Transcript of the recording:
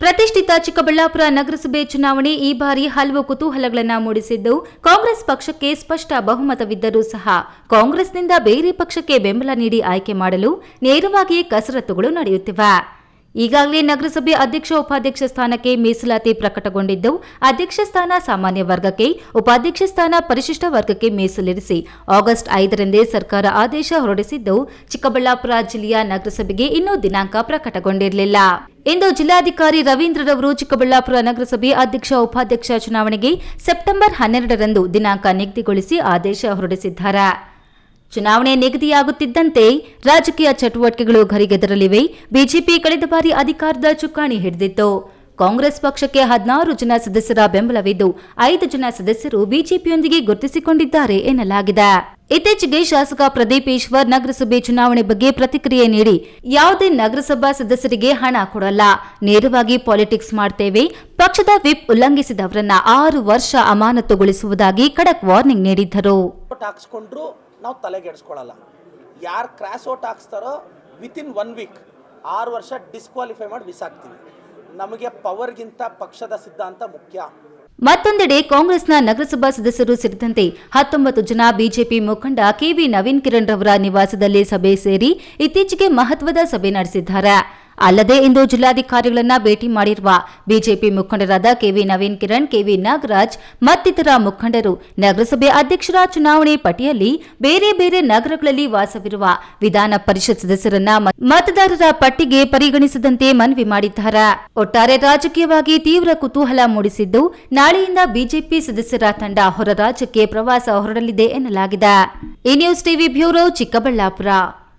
ಪ್ರತಿಷ್ಠಿತ ಚಿಕ್ಕಬಳ್ಳಾಪುರ ನಗರಸಭೆ ಚುನಾವಣೆ ಈ ಬಾರಿ ಹಲವು ಕುತೂಹಲಗಳನ್ನು ಮೂಡಿಸಿದ್ದು, ಕಾಂಗ್ರೆಸ್ ಪಕ್ಷಕ್ಕೆ ಸ್ಪಷ್ಟ ಬಹುಮತವಿದ್ದರೂ ಸಹ ಕಾಂಗ್ರೆಸ್ನಿಂದ ಬೇರೆ ಪಕ್ಷಕ್ಕೆ ಬೆಂಬಲ ನೀಡಿ ಆಯ್ಕೆ ಮಾಡಲು ನೇರವಾಗಿ ಕಸರತ್ತುಗಳು ನಡೆಯುತ್ತಿವೆ. ಈಗಾಗಲೇ ನಗರಸಭೆ ಅಧ್ಯಕ್ಷ ಉಪಾಧ್ಯಕ್ಷ ಸ್ಥಾನಕ್ಕೆ ಮೀಸಲಾತಿ ಪ್ರಕಟಗೊಂಡಿದ್ದು, ಅಧ್ಯಕ್ಷ ಸ್ಥಾನ ಸಾಮಾನ್ಯ ವರ್ಗಕ್ಕೆ, ಉಪಾಧ್ಯಕ್ಷ ಸ್ಥಾನ ಪರಿಶಿಷ್ಟ ವರ್ಗಕ್ಕೆ ಮೀಸಲಿರಿಸಿ ಆಗಸ್ಟ್ ಐದರಂದೇ ಸರ್ಕಾರ ಆದೇಶ ಹೊರಡಿಸಿದ್ದು, ಚಿಕ್ಕಬಳ್ಳಾಪುರ ಜಿಲ್ಲೆಯ ನಗರಸಭೆಗೆ ಇನ್ನೂ ದಿನಾಂಕ ಪ್ರಕಟಗೊಂಡಿರಲಿಲ್ಲ. ಇಂದು ಜಿಲ್ಲಾಧಿಕಾರಿ ರವೀಂದ್ರರವರು ಚಿಕ್ಕಬಳ್ಳಾಪುರ ನಗರಸಭೆ ಅಧ್ಯಕ್ಷ ಉಪಾಧ್ಯಕ್ಷ ಚುನಾವಣೆಗೆ ಸೆಪ್ಟೆಂಬರ್ ಹನ್ನೆರಡರಂದು ದಿನಾಂಕ ನಿಗದಿಗೊಳಿಸಿ ಆದೇಶ ಹೊರಡಿಸಿದ್ದಾರೆ. ಚುನಾವಣೆ ನಿಗದಿಯಾಗುತ್ತಿದ್ದಂತೆ ರಾಜಕೀಯ ಚಟುವಟಿಕೆಗಳು ಗರಿಗೆದರಲಿವೆ ಬಿಜೆಪಿ ಕಳೆದ ಬಾರಿ ಅಧಿಕಾರದ ಚುಕ್ಕಾಣಿ ಹಿಡಿದಿತ್ತು. ಕಾಂಗ್ರೆಸ್ ಪಕ್ಷಕ್ಕೆ ಹದಿನಾರು ಜನ ಸದಸ್ಯರ ಬೆಂಬಲವಿದ್ದು, ಐದು ಜನ ಸದಸ್ಯರು ಬಿಜೆಪಿಯೊಂದಿಗೆ ಗುರುತಿಸಿಕೊಂಡಿದ್ದಾರೆ ಎನ್ನಲಾಗಿದೆ. ಇತ್ತೀಚೆಗೆ ಶಾಸಕ ಪ್ರದೀಪ್ ಈಶ್ವರ್ ನಗರಸಭೆ ಚುನಾವಣೆ ಬಗ್ಗೆ ಪ್ರತಿಕ್ರಿಯೆ ನೀಡಿ, ಯಾವುದೇ ನಗರಸಭಾ ಸದಸ್ಯರಿಗೆ ಹಣ ಕೊಡಲ್ಲ. ನೇರವಾಗಿ ಪಾಲಿಟಿಕ್ಸ್ ಮಾಡ್ತೇವೆ. ಪಕ್ಷದ ವಿಪ್ ಉಲ್ಲಂಘಿಸಿದವರನ್ನ ಆರು ವರ್ಷ ಅಮಾನತುಗೊಳಿಸುವುದಾಗಿ ಖಡಕ್ ವಾರ್ನಿಂಗ್ ನೀಡಿದ್ದರು. ನಾವು ತಲೆಗೆಡ್ಸ್ಕೊಳ್ಳಲ್ಲ ಯಾರು ಕ್ರ್ಯಾಶ್ ಔಟ್ ಹಾಕ್ಸ್ತಾರೋ ವಿತಿನ್ ಒನ್ ವೀಕ್ ಆರು ವರ್ಷ ಡಿಸ್ಕ್ವಾಲಿಫೈ ಮಾಡಿ ಬಿಸಾಕ್ತೀವಿ ನಮಗೆ ಪವರ್ಗಿಂತ ಪಕ್ಷದ ಸಿದ್ಧಾಂತ ಮುಖ್ಯ. ಮತ್ತೊಂದೆಡೆ ಕಾಂಗ್ರೆಸ್ನ ನಗರಸಭಾ ಸದಸ್ಯರು ಸೇರಿದಂತೆ ಹತ್ತೊಂಬತ್ತು ಜನ ಬಿಜೆಪಿ ಮುಖಂಡ ಕೆವಿ ನವೀನ್ ಕಿರಣ್ ರವರ ನಿವಾಸದಲ್ಲಿ ಸಭೆ ಸೇರಿ ಇತ್ತೀಚೆಗೆ ಮಹತ್ವದ ಸಭೆ ನಡೆಸಿದ್ದಾರೆ. ಅಲ್ಲದೆ ಇಂದು ಜಿಲ್ಲಾಧಿಕಾರಿಗಳನ್ನ ಭೇಟಿ ಮಾಡಿರುವ ಬಿಜೆಪಿ ಮುಖಂಡರಾದ K V Naveen Kiran, K V Nagaraj ಮತ್ತಿತರ ಮುಖಂಡರು. ನಗರಸಭೆ ಅಧ್ಯಕ್ಷರ ಚುನಾವಣೆ ಪಟ್ಟಿಯಲ್ಲಿ ಬೇರೆ ಬೇರೆ ನಗರಗಳಲ್ಲಿ ವಾಸವಿರುವ ವಿಧಾನ ಪರಿಷತ್ ಸದಸ್ಯರನ್ನ ಮತದಾರರ ಪಟ್ಟಿಗೆ ಪರಿಗಣಿಸದಂತೆ ಮನವಿ ಮಾಡಿದ್ದಾರೆ. ಒಟ್ಟಾರೆ ರಾಜಕೀಯವಾಗಿ ತೀವ್ರ ಕುತೂಹಲ ಮೂಡಿಸಿದ್ದು, ನಾಳೆಯಿಂದ ಬಿಜೆಪಿ ಸದಸ್ಯರ ತಂಡ ಹೊರ ರಾಜ್ಯಕ್ಕೆ ಪ್ರವಾಸ ಹೊರಡಲಿದೆ ಎನ್ನಲಾಗಿದೆ. ಈ ನ್ಯೂಸ್ ಟಿವಿ ಬ್ಯೂರೋ ಚಿಕ್ಕಬಳ್ಳಾಪುರ.